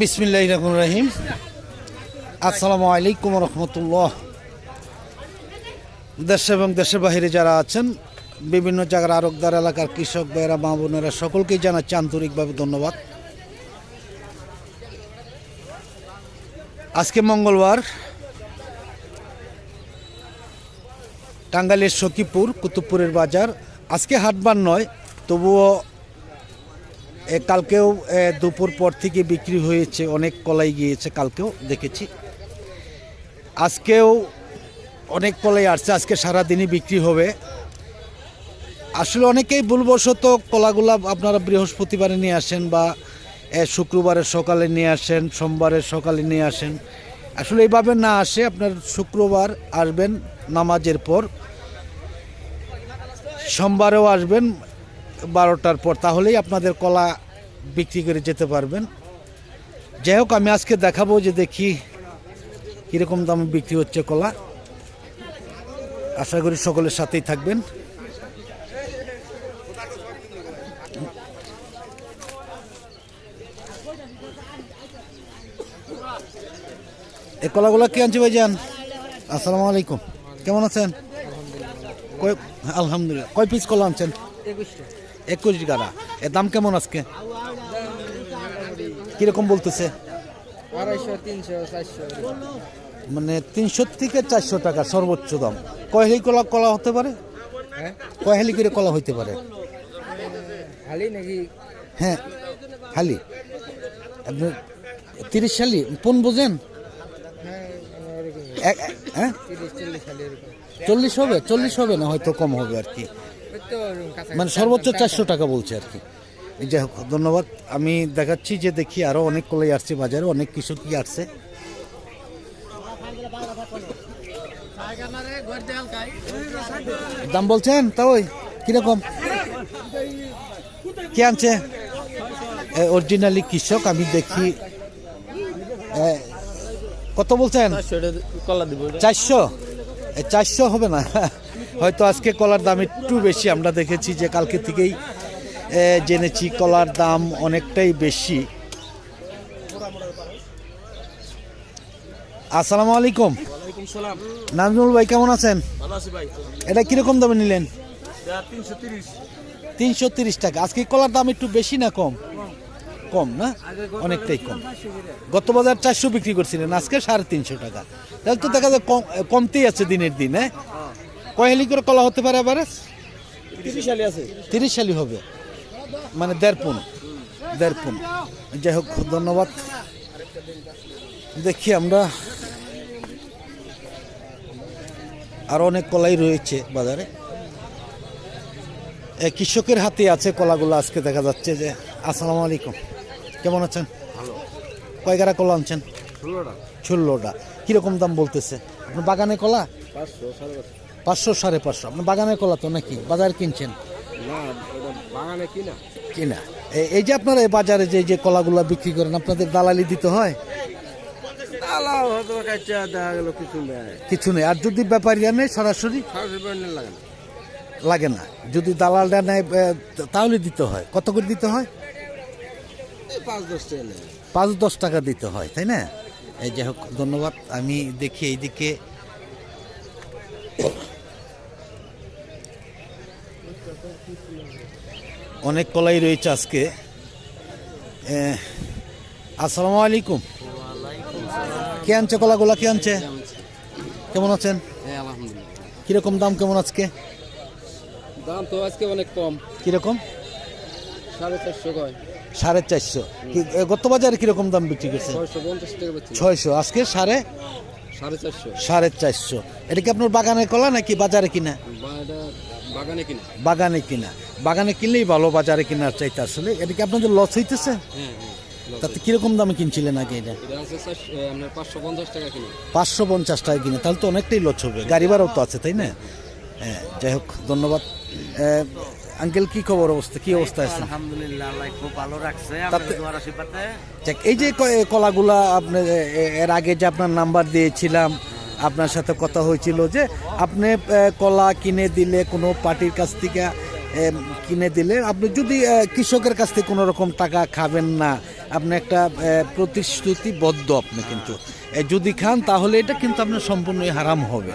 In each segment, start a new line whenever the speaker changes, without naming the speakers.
বিসমিল্লাহ রহমান রাহিম। আসসালামু আলাইকুম রহমতুল্লাহ। দেশে এবং দেশের বাহিরে যারা আছেন, বিভিন্ন জায়গার আরকদার এলাকার কৃষক ভাইয়েরা, মা বোনেরা, সকলকেই জানাচ্ছি আন্তরিকভাবে ধন্যবাদ। আজকে মঙ্গলবার, টাঙ্গাইলের সখীপুর, কুতুবপুরের বাজার। আজকে হাটবার নয়, তবুও কালকেও দুপুর পর থেকে বিক্রি হয়েছে, অনেক কলাই গিয়েছে কালকেও, দেখেছি। আজকেও অনেক কলাই আসছে, আজকে সারাদিনই বিক্রি হবে। আসলে অনেকেই ভুলবশত কলাগুলা আপনারা বৃহস্পতিবারে নিয়ে আসেন বা শুক্রবারের সকালে নিয়ে আসেন, সোমবারের সকালে নিয়ে আসেন। আসলে এইভাবে না আসে, আপনার শুক্রবার আসবেন নামাজের পর। সোমবারেও আসবেন বারোটার পর তাহলেই আপনাদের কলা বিক্রি করে যেতে পারবেন। যাই হোক, আমি আজকে দেখাবো যে দেখি কীরকম দামে বিক্রি হচ্ছে কলা। আশা করি সকলের সাথেই থাকবেন। এই কলাগুলা কি আনছি ভাইজান? আসসালামু আলাইকুম। কেমন আছেন? আলহামদুলিল্লাহ। কয় পিস কলা আনছেন? একুশ গাড়া। এর দাম কেমন আজকে? কীরকম বলতেছে? মানে তিনশো থেকে চারশো টাকা সর্বোচ্চ দাম। কয় হেলি কলা কলা হতে পারে?
হ্যাঁ?
কয় হেলি করে কলা হইতে পারে। হ্যাঁ হালি। আপনি তিরিশ সালি কোন বোঝেন?
হ্যাঁ
হ্যাঁ?
হালি
চল্লিশ হবে চল্লিশ হবে না হয়তো কম হবে আর কি। মানে সর্বোচ্চ চারশো টাকা বলছে আর কি। এই যাই হোক ধন্যবাদ। আমি দেখাচ্ছি যে দেখি আরও অনেক কলাই আসছে বাজারে অনেক কৃষকই আসছে। দাম বলছেন? তা ওই কীরকম? কে আনছে? অরিজিনালি কৃষক আমি দেখি কত বলছেন? চারশো? এ, চারশো হবে না? হয়তো আজকে কলার দাম একটু বেশি। আমরা দেখেছি যে কালকে থেকেই জেনেছি কলার দাম অনেকটাই বেশি। আসসালামু আলাইকুম। নাজমুল ভাই কেমন আছেন? এটা কীরকম দামে নিলেন?
তিনশো তিরিশ।
তিনশো তিরিশ টাকা। আজকে কলার দাম একটু বেশি না কম? কম। না? অনেকটাই কম। গত বাজার চারশো বিক্রি করছিলেন আজকে সাড়ে তিনশো টাকা। তাহলে তো দেখা যায় কম কমতেই আছে দিনের দিন হ্যাঁ? কয় হেলি করে কলা হতে পারে আবার
তিরিশ হালি আছে।
তিরিশ সালি হবে। মানে দেড় পুন। দেড় পুন। যাই হোক ধন্যবাদ। দেখি আমরা আরও অনেক কলাই রয়েছে বাজারে। এ, কৃষকের হাতে আছে কলাগুলো আজকে দেখা যাচ্ছে যে আসসালামু আলাইকুম। কেমন আছেন?
ভালো।
কয় গাড়া কলা আনছেন?
ষোলোটা।
ষোলোটা। কীরকম দাম বলতেছে? আপনার বাগানে কলা?
পাঁচশো সাড়ে পাঁচশো।
সাড়ে বাগানে কলা তো নাকি? বাজার কিনছেন?
বাগানে কিনা।
কিনা? এই যে আপনারা এই বাজারে যে যে কলাগুলো বিক্রি করেন আপনাদের দালালি দিতে হয়?
কিছু নেই।
আর যদি ব্যাপারী নেই সরাসরি?
লাগে না।
যদি দালালটা নেয় তাহলে দিতে হয়। কত করে দিতে হয়?
পাঁচ দশ টাকা
দিতে হয় তাই না? এই যাই হোক ধন্যবাদ। আমি দেখি এইদিকে অনেক কলাই রয়েছে আজকে। আসসালামু আলাইকুম। কে আনছে কলাগুলা? কে আনছে? কেমন আছেন?
হ্যাঁ
কীরকম দাম কেমন আজকে?
দাম তো আজকে অনেক কম।
কীরকম?
সাড়ে চারশো কয়।
সাড়ে চারশো। গত বাজারে কীরকম দাম বিক্রি করছে?
ছয়শো
আজকে সাড়ে?
সাড়ে চারশো।
সাড়ে চারশো। এটা কি আপনার বাগানে কলা নাকি বাজারে কিনা?
বাগানে কিনা।
বাগানে কিনা। বাগানে কিনলেই ভালো বাজারে কেনার চাইতে আসলে। এটা কি আপনাদের লস হইতেছে?
হ্যাঁ হ্যাঁ
তাতে কীরকম দামে কিনছিলেন আগে এটা?
আপনার পাঁচশো পঞ্চাশ টাকা কিনা।
তাহলে তো অনেকটাই লস হবে। গাড়ি ভাড়াও তো আছে তাই না? হ্যাঁ যাই হোক ধন্যবাদ। আঙ্কেল কি খবর অবস্থা? কি অবস্থা আছে?
আলহামদুলিল্লাহ আল্লাহ খুব ভালো রাখছে।
এই যে কলাগুলা আপনি এ- এ- এর আগে যে আপনার নাম্বার দিয়েছিলাম আপনার সাথে কথা হয়েছিল যে আপনি কলা কিনে দিলে, কোনো পার্টির কাছ থেকে কিনে দিলে, আপনি যদি কৃষকের কাছ থেকে কোনো রকম টাকা খাবেন না, আপনি একটা প্রতিশ্রুতিবদ্ধ আপনি কিন্তু। যদি খান, তাহলে এটা কিন্তু আপনার সম্পূর্ণই হারাম হবে।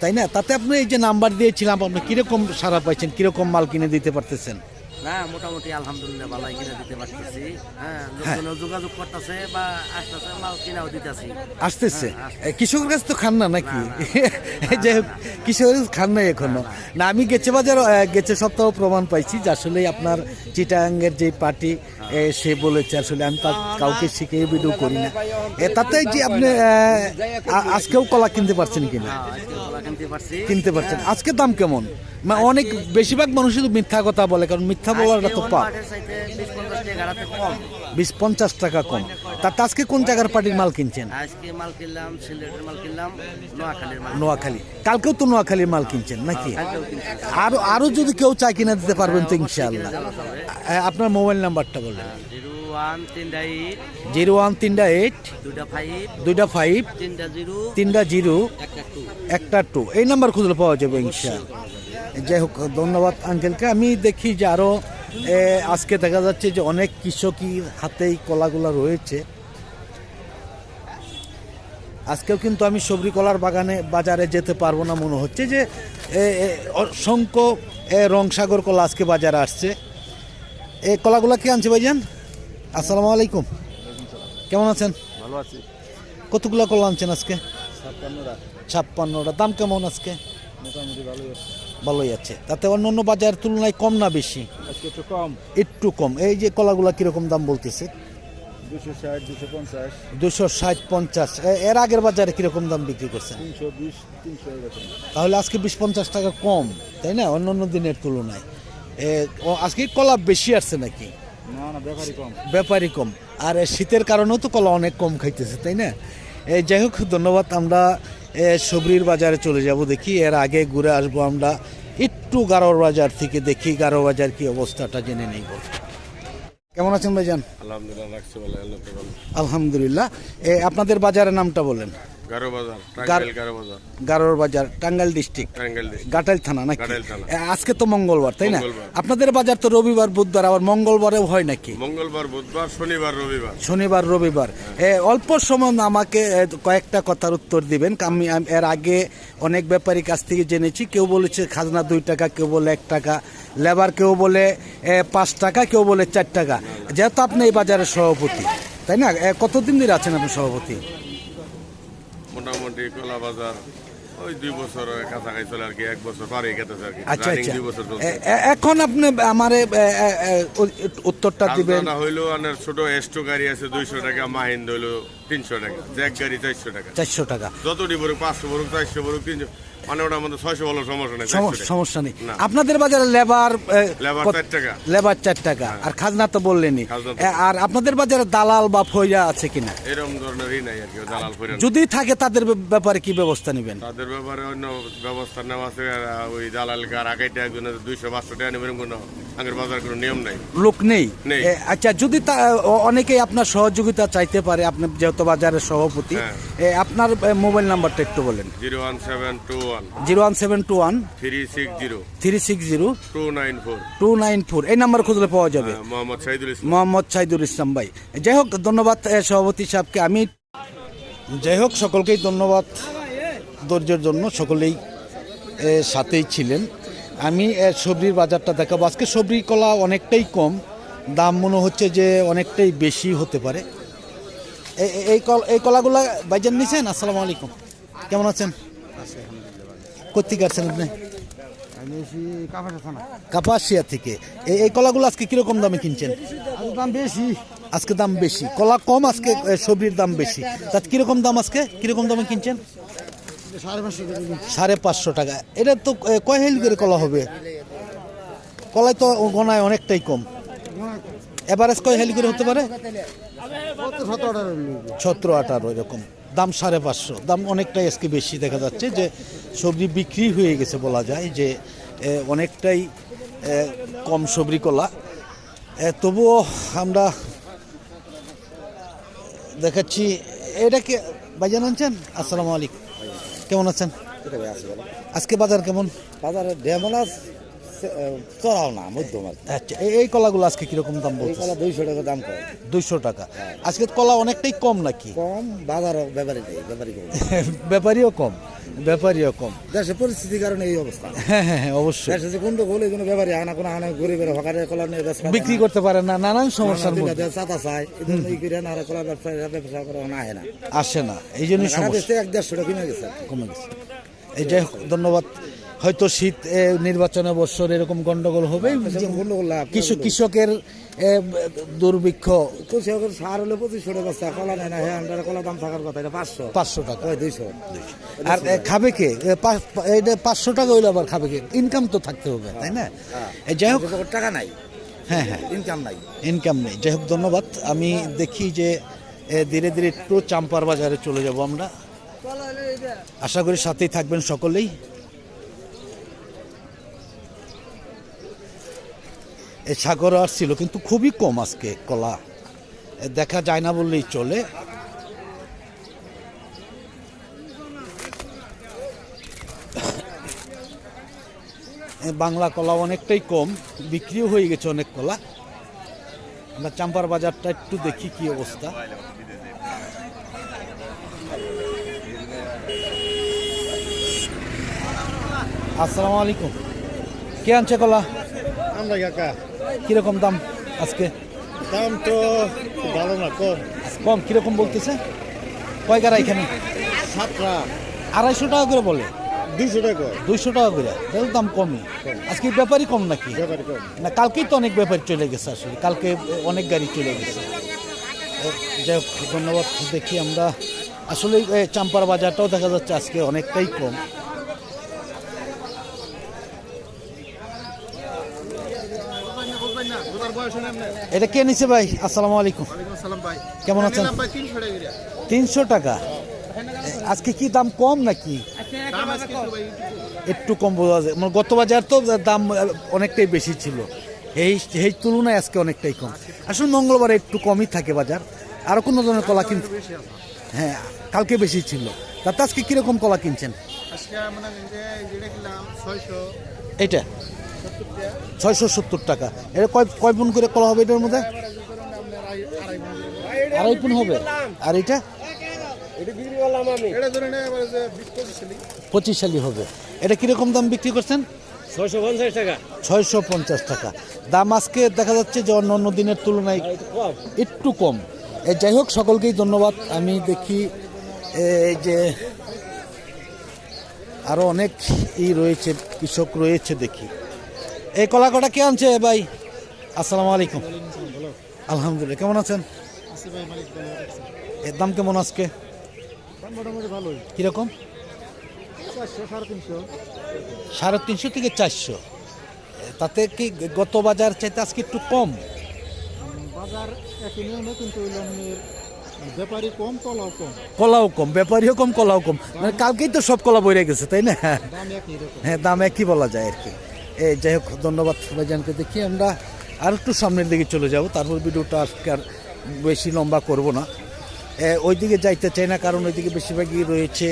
তাই না? তাতে আপনি এই যে নাম্বার দিয়েছিলাম, আপনি কীরকম সারা পাইছেন, কীরকম মাল কিনে দিতে পারতেছেন?
না মোটামুটি আলহামদুলিল্লাহ ভালো কিনে দিতে পারতেছি। হ্যাঁ লোকজন যোগাযোগ করতেছে বা আসতেছে মাল কিনাও দিতেছি।
আসতেছে? কৃষকের কাছে তো খান না নাকি? যাই হোক কৃষকের খান এখনও। না আমি গেছে বাজার গেছে সপ্তাহ প্রমাণ পাইছি যে আসলে আপনার চিটাঙ্গের যে পার্টি সে বলেছে আসলে আমি তার কাউকে শিখে ভিডিও করি না। তাতে যে আপনি আজকেও কলা কিনতে পারছেন কিনা?
হ্যাঁ, কিনতে
পারছেন। আজকে দাম কেমন? মানে অনেক বেশিরভাগ মানুষই তো মিথ্যা কথা বলে কারণ মিথ্যা তো পাপ
বিশ পঞ্চাশ টাকা কম।
তাতে আজকে কোন জায়গার পার্টির মাল কিনছেন?
আজকে মাল কিনলাম সিলেটের মাল কিনলাম নোয়াখালীর মাল।
নোয়াখালী। কালকেও তো নোয়াখালীর মাল কিনছেন নাকি?
কালকেও কিনছি
আরও আরও যদি কেউ চা কিনে দিতে পারবেন তো ইনশাআল্লাহ। আপনার মোবাইল নাম্বারটা বলেন।
জিরো ওয়ান তিনটা এইট।
জিরো ওয়ান তিনটা এইট। দুইটা ফাইভ।
তিনটা জিরো। একটা টু।
একটা টু। এই নাম্বার খুঁজলে পাওয়া যাবে ইনশাআল্লাহ। যাই হোক ধন্যবাদ আঙ্কেলকে আমি দেখি যে আরও এ, আজকে দেখা যাচ্ছে যে অনেক কৃষকই হাতেই কলাগুলা রয়েছে। আজকেও কিন্তু আমি সবরি কলার বাগানে বাজারে যেতে পারব না মনে হচ্ছে যে এ, এ, অসংখ্য এ, রংসাগর কলা আজকে বাজারে আসছে। এই কলাগুলা কি আনছে ভাইজান? আসসালামু আলাইকুম। কেমন আছেন?
ভালো আছি।
কতগুলো কলা আনছেন আজকে?
ছাপ্পান্নটা।
ছাপ্পান্নটা। দাম কেমন আজকে?
মোটামুটি ভালোই আছে।
ভালোই আছে। তাতে অন্য অন্য বাজারের তুলনায় কম না বেশি?
একটু কম।
একটু কম। এই যে কলাগুলা কীরকম দাম বলতেছে?
দুশো ষাট পঞ্চাশ।
এর আগের বাজারে কীরকম দাম বিক্রি করছেন?
এরকম।
তাহলে আজকে বিশ পঞ্চাশ টাকা কম তাই না? অন্য অন্য দিনের তুলনায়। আজকে কলা বেশি আসছে নাকি?
না না ব্যাপারই কম।
আর শীতের কারণেও তো কলা অনেক কম খাইতেছে তাই না? এই যাই হোক ধন্যবাদ। আমরা সবরির বাজারে চলে যাব দেখি। এর আগে ঘুরে আসব আমরা। একটু গারোর বাজার থেকে দেখি গারো বাজার কি অবস্থাটা জেনে নেই কেমন আছেন ভাইজান?
আলহামদুলিল্লাহ বলে
আলহামদুলিল্লাহ। এ, আপনাদের বাজারের নামটা বলেন।
বাজার টাঙ্গাইল
গারোর বাজার টাঙ্গাইল ডিস্ট্রিক্ট গাটাইল থানা নাকি? আজকে তো মঙ্গলবার তাই না? আপনাদের বাজার তো রবিবার বুধবার আবার মঙ্গলবারেও হয় নাকি?
মঙ্গলবার বুধবার শনিবার রবিবার।
শনিবার রবিবার। অল্প সময় আমাকে কয়েকটা কথার উত্তর দিবেন। আমি আমি এর আগে অনেক ব্যাপারী কাছ থেকে জেনেছি। কেউ বলেছে খাজনা দুই টাকা কেউ বলে এক টাকা। লেবার কেউ বলে পাঁচ টাকা কেউ বলে চার টাকা। যেহেতু আপনি এই বাজারের সভাপতি তাই না? কতদিন ধরে আছেন আপনি সভাপতি?
মোটামুটি কলা বাজার ওই দুই বছর কাছাকাছি চলে আর কি এক বছর পারে গেতেছে আর কি।
আচ্ছা আচ্ছা।
দুই বছর চলছে।
এখন আপনি আমারে উত্তরটা দিবেন।
না হইল আনের ছোট এস্টো গাড়ি আছে দুইশো টাকা মাহিন্দ হইল তিনশো টাকা জ্যাক গাড়ি চারশো টাকা।
চারশো টাকা।
যত বড় পাঁচশো বড় চারশো বড় তিনশো মানে ওটার মধ্যে ছয়শো সমস্যা নেই
সম-
400 টাকা।
সমস্যা নেই। আপনাদের বাজারে লেবার
লেবার চার টাকা।
লেবার চার টাকা। আর খাজনা তো এ, আর আপনাদের বাজারে দালাল বা ফইরা আছে কিনা?
এরকম ধরনেরই নাই আর কি দালাল
যদি থাকে তাদের ব্যাপারে কি ব্যবস্থা নেবেন?
তাদের ব্যাপারে অন্য ব্যবস্থা নেওয়া আছে ওই দালাল কার একজনের দুইশো পাঁচশো টাকা নেবেন কোনো আগের বাজার কোনো নিয়ম নাই।
লোক নেই। আচ্ছা যদি তা অনেকেই আপনার সহযোগিতা চাইতে পারে আপনি যেহেতু বাজারের সভাপতি
হ্যাঁ।
আপনার মোবাইল নাম্বারটা একটু বলেন।
Zero one seven two one.
Zero one seven two one.
Three six zero.
Three six zero.
Two nine four.
Two nine four. এই নাম্বার খুঁজলে পাওয়া যাবে।
মোহাম্মদ শাহিদুল ইসলাম।
মোহাম্মদ সাইদুল ইসলাম ভাই। যাই হোক ধন্যবাদ সভাপতি সাহেবকে। আমি যাই হোক সকলকেই ধন্যবাদ ধৈর্যের জন্য। সকলেই সাথেই ছিলেন। আমি সবজির বাজারটা দেখাবো। আজকে সবজি কলা অনেকটাই কম। দাম মনে হচ্ছে যে অনেকটাই বেশি হতে পারে। এই কল এই কলাগুলা বাইজান নিছেন? আসসালামু আলাইকুম। কেমন আছেন? কোথেকে আসছেন আপনি? কাপাসিয়া থেকে। এই কলাগুলো আজকে কীরকম দামে কিনছেন?
দাম বেশি।
আজকে দাম বেশি। কলা কম আজকে সবজির দাম বেশি। তা কীরকম দাম আজকে? কীরকম দামে কিনছেন?
সাড়ে পাঁচশো টাকা
এটা তো কয় হেল করে কলা হবে? কলায় তো গনায় অনেকটাই কম। এভারেজ কয় হেল করে হতে পারে?
সতেরো আঠারো
এরকম। দাম সাড়ে পাঁচশো। দাম অনেকটাই আজকে বেশি দেখা যাচ্ছে যে সবজি বিক্রি হয়ে গেছে বলা যায় যে অনেকটাই কম সবজি কলা। তবুও আমরা দেখাচ্ছি এটা কি ভাইজান আনছেন? আসসালামু আলাইকুম। কেমন আছেন? আজকে বাজার কেমন?
বাজারে ডেমন চড়াও না মধ্যম
আচ্ছা এই- কলাগুলো আজকে কীরকম দাম বলছে
কলা দুইশো টাকা দাম কম
দুইশো টাকা। আজকে কলা অনেকটাই কম নাকি?
কম বাজার ব্যাপারী নেই ব্যাপারী কম।
ব্যাপারীও কম ব্যাপারীও কম।
দেশের পরিস্থিতির কারণে এই অবস্থা।
হ্যাঁ হ্যাঁ হ্যাঁ অবশ্যই।
দেশে যে কোনটা গোলে কোনো ব্যাপারী আনা কোনো আনা গরিবের হকারে কলা নিয়ে ব্যবসা
বিক্রি করতে পারে না নানান সমস্যার মধ্যে।
চাতা চায় এই জন্য করে না কলা ব্যবসা ব্যবসা করে না আহে না।
আসে না এই জন্যই
সারা
সমস্যা।
এক দেড়শো টাকা কিনে গেছে।
কমে গেছে। এই যাই হোক ধন্যবাদ। হয়তো শীত নির্বাচনে বছর এরকম গন্ডগোল হবে।
লাভ
কৃষকের দুর্ভিক্ষ।
কৃষকের সার হলে পঁচিশশো টাকা কলা নেয় না হ্যাঁ আন্ডারে কলা দাম থাকার কথা এটা পাঁচশো।
পাঁচশো টাকা।
ওই দুইশো?
আর খাবে কে? এটা পাঁচশো টাকা হইলে আবার খাবে কে? ইনকাম তো থাকতে হবে তাই না? এই যাই হোক।
টাকা নাই।
হ্যাঁ হ্যাঁ।
ইনকাম নাই।
ইনকাম নেই। যাই হোক ধন্যবাদ। আমি দেখি যে ধীরে ধীরে একটু চাম্পার বাজারে চলে যাব আমরা। আশা করি সাথেই থাকবেন সকলেই। সাগর আসছিল, কিন্তু খুবই কম আজকে কলা। দেখা যায় না বললেই চলে। বাংলা কলা অনেকটাই কম, বিক্রিও হয়ে গেছে অনেক কলা। আমরা চাম্পার বাজারটা একটু দেখি কি অবস্থা। আসসালামু আলাইকুম। কে আনছে কলা?
আমরা কাকা।
কীরকম দাম আজকে?
দাম তো ভালো না কম।
কম কীরকম বলতেছে? কয় গাড়া এখানে?
সাতটা।
আড়াইশো টাকা করে বলে।
দুইশো টাকা
দুইশো টাকা করে। তাহলে দাম কমই। আজকে ব্যাপারই কম নাকি? না কালকেই তো অনেক ব্যাপার চলে গেছে আসলে। কালকে অনেক গাড়ি চলে গেছে। যাই হোক ধন্যবাদ। দেখি আমরা। আসলে চাম্পার বাজারটাও দেখা যাচ্ছে আজকে অনেকটাই কম। এটা কে নিছে ভাই? আসসালামু আলাইকুম। কেমন আছেন? তিনশো টাকা আজকে কি দাম কম নাকি? একটু কম। বোঝা যায়। মানে গত বাজার তো দাম অনেকটাই বেশি ছিল। এই এই তুলনায় আজকে অনেকটাই কম। আসলে মঙ্গলবারে একটু কমই থাকে বাজার। আরও কোনো ধরনের কলা কিন হ্যাঁ কালকে বেশি ছিল। তাতে আজকে কীরকম কলা কিনছেন? এটা ছয়শো সত্তর টাকা। এটা কয় কয় পুন করে কলা হবে এটার মধ্যে? আড়াই পুন হবে। আর এটা?
পঁচিশ
সালি। হবে। এটা কীরকম দাম বিক্রি করছেন?
ছয়শো পঞ্চাশ টাকা।
ছয়শো পঞ্চাশ টাকা। দাম আজকে দেখা যাচ্ছে যে অন্য অন্য দিনের তুলনায় একটু কম। এ, যাই হোক সকলকেই ধন্যবাদ। আমি দেখি এই যে আরও অনেক ই রয়েছে কৃষক রয়েছে দেখি। এই কলা কটা কে আনছে ভাই? আসসালামু আলাইকুম। আলহামদুলিল্লাহ কেমন আছেন? এর দাম কেমন আজকে?
মোটামুটি ভালোই।
কীরকম?
সাড়ে তিনশো।
থেকে চারশো। তাতে কি গত বাজার চাইতে আজকে একটু কম?
বাজার একই নিয়মে কিন্তু ব্যাপারী কম কলাও কম।
কলাও কম ব্যাপারীও কম কলাও কম। মানে কালকেই তো সব কলা বইরে গেছে তাই না? হ্যাঁ দাম একই বলা যায় আর কি। যাই হোক, ধন্যবাদ ভাইজানকে দেখি আমরা আর একটু সামনের দিকে চলে যাব। তারপর ভিডিওটা আজকে আর বেশি লম্বা করব না। ওইদিকে যাইতে চাই না, কারণ ওইদিকে বেশিরভাগই রয়েছে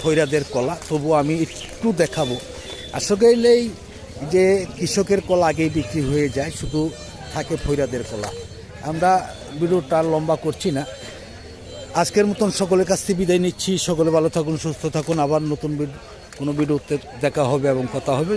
ফৈরাদের কলা। তবু আমি একটু দেখাবো। আসলেই যে কৃষকের কলা আগেই বিক্রি হয়ে যায়, শুধু থাকে ফৈরাদের কলা। আমরা ভিডিওটা লম্বা করছি না। আজকের মতন সকলের কাছ থেকে বিদায় নিচ্ছি। সকলে ভালো থাকুন, সুস্থ থাকুন। আবার নতুন কোনো ভিডিওতে দেখা হবে এবং কথা হবে।